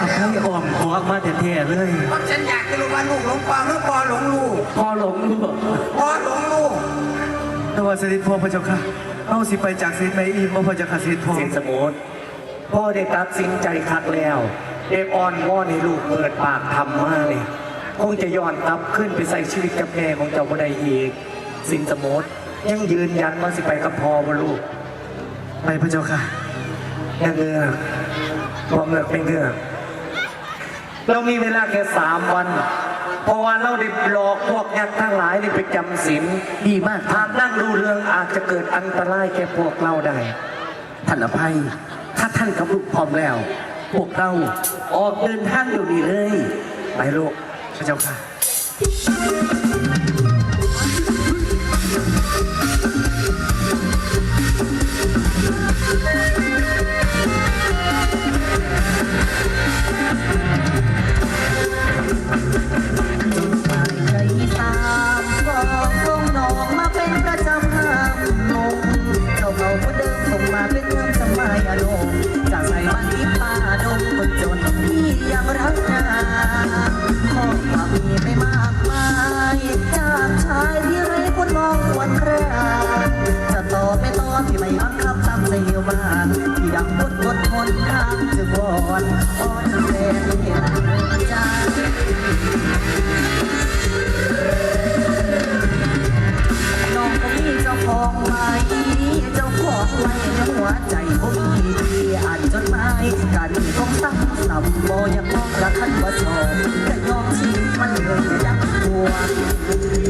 กับเพื่อนออมหัวมาแต่แท้ๆเลยฉันอยากจะรู้ว่าลูกหลงปอหรือปอหลงลูกพอหลงลูกปอหลงลูกแต่ว่าเสด็จพ่อพระเจ้าค่ะเอาสิไปจากเสด็จแม่อีกพ่อพระเจ้าค่ะเสด็จพ่อ สินสมุทรพ่อได้ตัดสินใจคักแล้วเด็กอ่อนว่อนให้ลูกเปิดปากทำมากเลยคงจะย้อนกลับขึ้นไปใส่ชีวิตกับแม่ของเจ้าบุได้อีก สินสมุทรยังยืนยันว่าสิไปกับพ่อบ่ลูกไปพระเจ้าค่ะเงือกพอเงือกเป็นเงือก เรามีเวลาแค่สามวัน เพราะว่าเราได้หลอกพวกยักษ์ทั้งหลายนี่ไปจำศีลดีมากหากนั่งดูเรื่องอาจจะเกิดอันตรายแก่พวกเราได้ ท่านอภัย ถ้าท่านกับลุกพร้อมแล้ว พวกเราออกเดินทางอยู่ยวนี้เลย ไปลูกพระเจ้าค่ะ Thank you. ngayon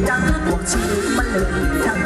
让我亲吻了你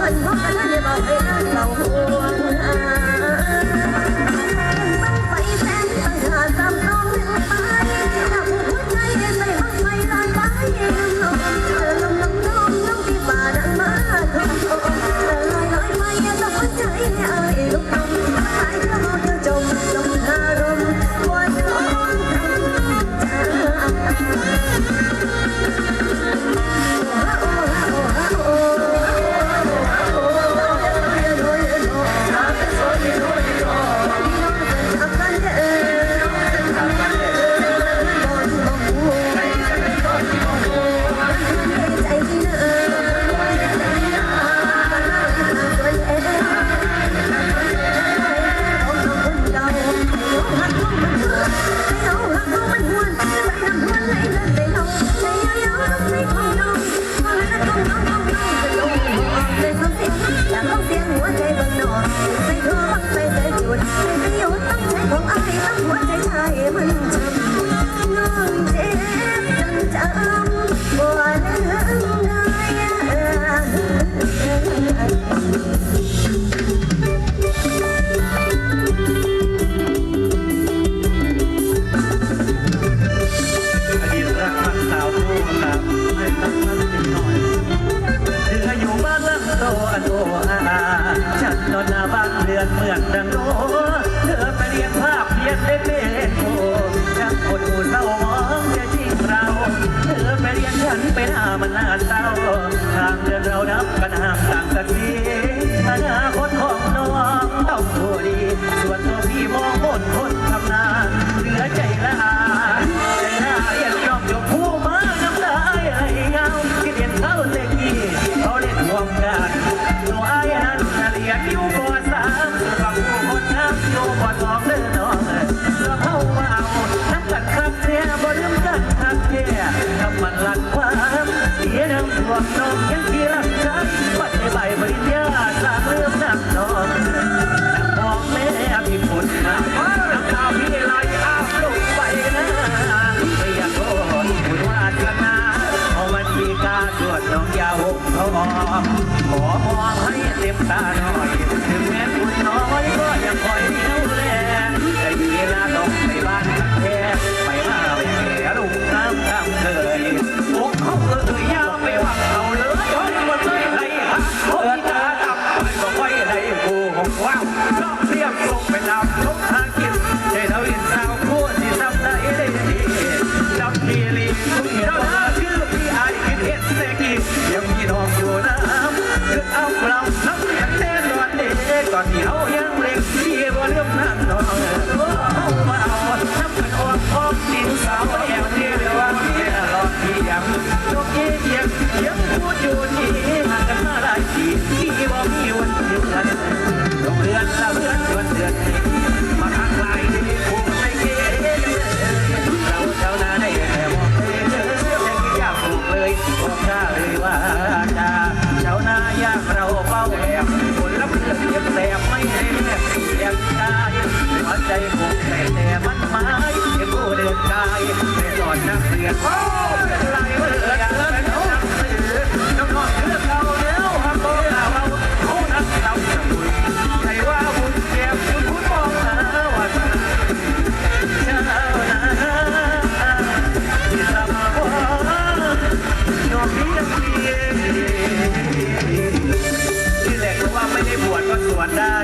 พันพันให้เาให้เราหัว I'm back. ที่เด็กรู้ว่าไม่ได้บวชก็สวดได้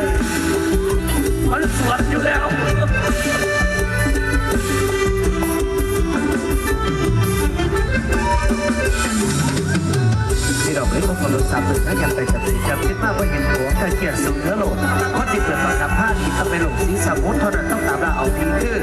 มันสวดอยู่แล้วที่เราไม่ต้องคนรู้สามหนึ่งถ้ายังไปกับสีจำคิดมากว่าเห็นหัวกระเกียดสูงเนื้อโลกเพราะติดเปลือกปากกับผ้าที่ทำไปหลงสีสมุทเท่านั้นต้องตามเราเอาพีคือ